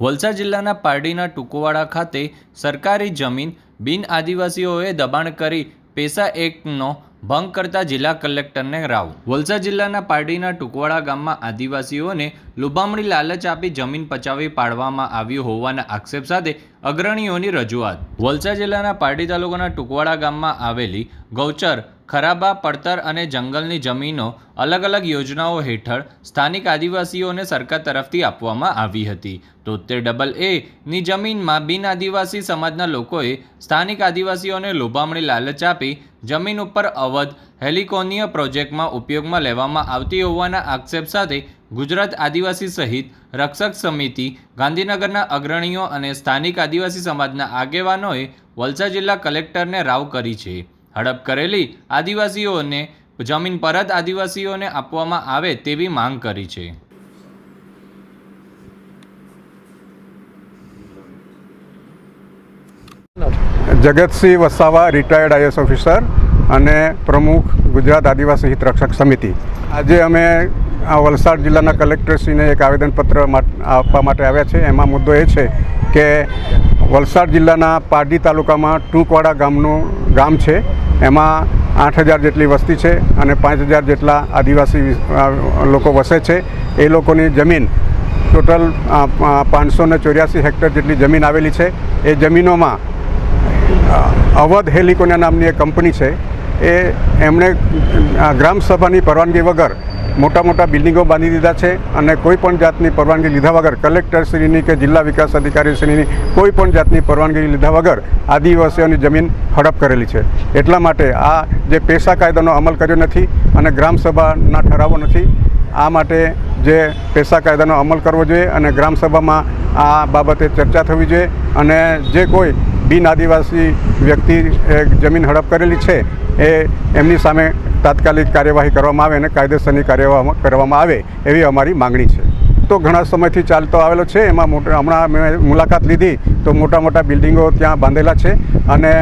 વલસાડ જિલ્લાના પારડીના ટુકવાડા ખાતે સરકારી જમીન બિન આદિવાસીઓએ દબાણ કરી પેસા એક્ટનો ભંગ કરતા જિલ્લા કલેક્ટરને રાવ વલસાડ જિલ્લાના પારડીના ટુકવાડા ગામમાં આદિવાસીઓને લુભામણી લાલચ આપી જમીન પચાવી પાડવામાં આવ્યું હોવાના આક્ષેપ સાથે અગ્રણીઓની રજૂઆત. વલસાડ જિલ્લાના પારડી તાલુકાના ટુકવાડા ગામમાં આવેલી ગૌચર ખરાબા, પડતર અને જંગલની જમીનો અલગ અલગ યોજનાઓ હેઠળ સ્થાનિક આદિવાસીઓને સરકાર તરફથી આપવામાં આવી હતી. તોતેર ડબલ એ ની જમીનમાં બિન આદિવાસી સમાજના લોકોએ સ્થાનિક આદિવાસીઓને લોભામણી લાલચ આપી જમીન ઉપર અવધ હેલિકોનિય પ્રોજેક્ટમાં ઉપયોગમાં લેવામાં આવતી હોવાના આક્ષેપ સાથે ગુજરાત આદિવાસી સહિત રક્ષક સમિતિ, ગાંધીનગરના અગ્રણીઓ અને સ્થાનિક આદિવાસી સમાજના આગેવાનોએ વલસાડ જિલ્લા કલેક્ટરને રાવ કરી છે. હડપ કરેલી આદિવાસીઓને જમીન પરત આદિવાસીઓને આપવામાં આવે તેવી માંગ કરી છે. Jagatsinh Vasava retired IAS officer અને પ્રમુખ ગુજરાત આદિવાસી હિત રક્ષક સમિતિ. આજે અમે આ વલસાડ જિલ્લાના કલેક્ટરશ્રીને એક આવેદનપત્ર આપવા માટે આવ્યા છે. એમાં મુદ્દો એ છે કે વલસાડ જિલ્લાના પારડી તાલુકામાં ટૂંકવાડા ગામનું ગામ છે. એમાં આઠ હજાર જેટલી વસ્તી છે અને પાંચ હજાર જેટલા આદિવાસી લોકો વસે છે. એ લોકોની જમીન ટોટલ પાંચસો ને ચોર્યાસી હેક્ટર જેટલી જમીન આવેલી છે. એ જમીનોમાં અવધ હેલિકોના નામની એક કંપની છે. એ એમણે ગ્રામસભાની પરવાનગી વગર મોટા મોટા બિલ્ડિંગો બાંધી દીધા છે અને કોઈ પણ જાતની પરવાનગી લીધા વગર કલેક્ટરશ્રીની કે જિલ્લા વિકાસ અધિકારીશ્રીની કોઈ પણ જાતની પરવાનગી લીધા વગર આદિવાસીઓની જમીન હડપ કરેલી છે. એટલા માટે આ જે પેશા કાયદાનો અમલ કર્યો નથી અને ગ્રામસભાના ઠરાવો નથી, આ માટે જે પેશા કાયદાનો અમલ કરવો જોઈએ અને ગ્રામસભામાં આ બાબતે ચર્ચા થવી જોઈએ અને જે કોઈ બિન આદિવાસી વ્યક્તિ જમીન હડપ કરેલી છે એ એમની સામે તાત્કાલિક કાર્યવાહી કરવામાં આવે અને કાયદેસરની કાર્યવાહી કરવામાં આવે એવી અમારી માંગણી છે. તો ઘણા સમયથી ચાલતો આવેલો છે, એમાં મોટા હમણાં મેં મુલાકાત લીધી, તો મોટા મોટા બિલ્ડિંગો ત્યાં બાંધેલા છે અને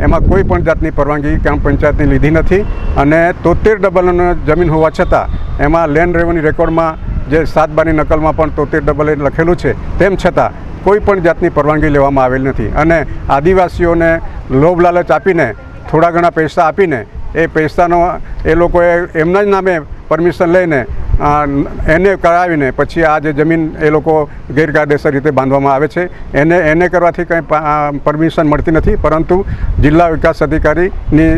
એમાં કોઈ પણ જાતની પરવાનગી ગ્રામ પંચાયતની લીધી નથી અને તોતેર ડબલ જમીન હોવા છતાં એમાં લેન્ડ રેવન્યુ રેકોર્ડમાં જે સાત બારની નકલમાં પણ તોતેર ડબલ લખેલું છે, તેમ છતાં કોઈ પણ જાતની પરવાનગી લેવામાં આવેલ નથી અને આદિવાસીઓને લોભ લાલચ આપીને, થોડા ઘણા પૈસા આપીને એ પૈસાનો એ લોકોએ એમના જ નામે પરમિશન લઈને એને કરાવીને પછી આ જે જમીન એ લોકો ગેરકાયદેસર રીતે બાંધવામાં આવે છે. એને એને કરવાથી કંઈ પરમિશન મળતી નથી. પરંતુ જિલ્લા વિકાસ અધિકારીની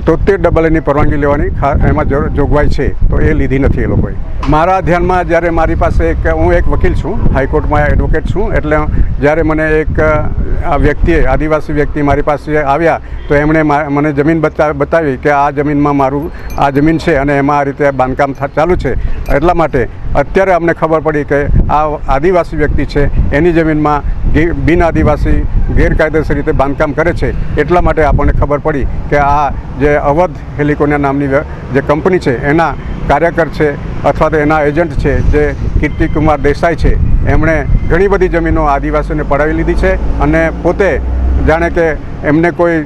તોતેર ડબલ એની પરવાનગી લેવાની એમાં જોગવાઈ છે, તો એ લીધી નથી એ લોકોએ. મારા ધ્યાનમાં જ્યારે મારી પાસે એક હું એક વકીલ છું, હાઈકોર્ટમાં એડવોકેટ છું, એટલે જ્યારે મને એક આ વ્યક્તિએ, આદિવાસી વ્યક્તિ મારી પાસે આવ્યા, તો એમણે મને જમીન બતા બતાવી કે આ જમીનમાં મારું આ જમીન છે અને એમાં આ રીતે બાંધકામ ચાલુ છે. એટલા માટે અત્યારે અમને ખબર પડી કે આ આદિવાસી વ્યક્તિ છે, એની જમીનમાં બિન આદિવાસી ગેરકાયદેસર રીતે બાંધકામ કરે છે, એટલા માટે આપણને ખબર પડી કે આ જે અવધ હેલિકોના નામની જે કંપની છે, એના કાર્યકર છે અથવા તો એના એજન્ટ છે, જે કીર્તિકુમાર દેસાઈ છે, એમણે ઘણી બધી જમીનો આદિવાસીઓને પડાવી લીધી છે અને પોતે જાણે કે એમને કોઈ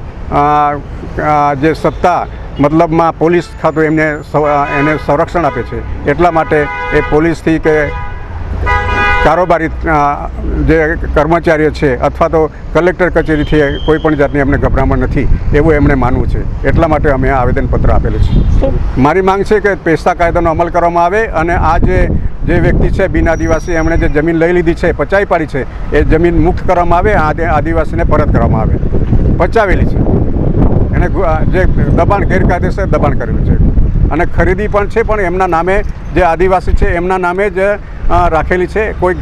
જે સત્તા મતલબમાં પોલીસ ખાતું એમને એને સંરક્ષણ આપે છે, એટલા માટે એ પોલીસથી કે કારોબારી જે કર્મચારીઓ છે અથવા તો કલેક્ટર કચેરીથી કોઈ પણ જાતની અમને ગભરામણ નથી, એવું એમણે માનવું છે. એટલા માટે અમે આ આવેદનપત્ર આપેલું છે. મારી માંગ છે કે પેશા કાયદાનો અમલ કરવામાં આવે અને આ જે જે વ્યક્તિ છે, બિન આદિવાસી, એમણે જે જમીન લઈ લીધી છે પચાવી પાડી છે, એ જમીન મુક્ત કરવામાં આવે આ આદિવાસીને પરત કરવામાં આવે. પચાવેલી છે. એને જે દબાણ, ગેરકાયદેસર દબાણ કરેલું છે. અને ખરીદી પણ છે, પણ એમના નામે જે આદિવાસી છે, એમના નામે જ રાખેલી છે. કોઈ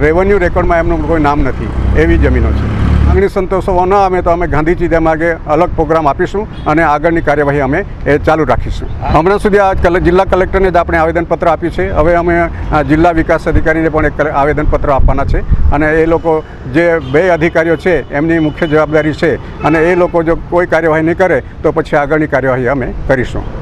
રેવન્યુ રેકોર્ડમાં એમનું કોઈ નામ નથી. એવી જમીનો છે. માંગણી સંતોષવા ન આવે તો અમે ગાંધીજી માર્ગે અલગ પ્રોગ્રામ આપીશું અને આગળની કાર્યવાહી અમે, એ, ચાલુ રાખીશું. હમણાં સુધી આ જિલ્લા કલેક્ટરને જ આપણે આવેદનપત્ર આપ્યું છે. હવે અમે જિલ્લા વિકાસ અધિકારીને પણ એક આવેદનપત્ર આપવાના છે. અને એ લોકો જે બે અધિકારીઓ છે, એમની મુખ્ય જવાબદારી છે. અને એ લોકો જો કોઈ કાર્યવાહી નહીં કરે તો પછી આગળની કાર્યવાહી અમે કરીશું.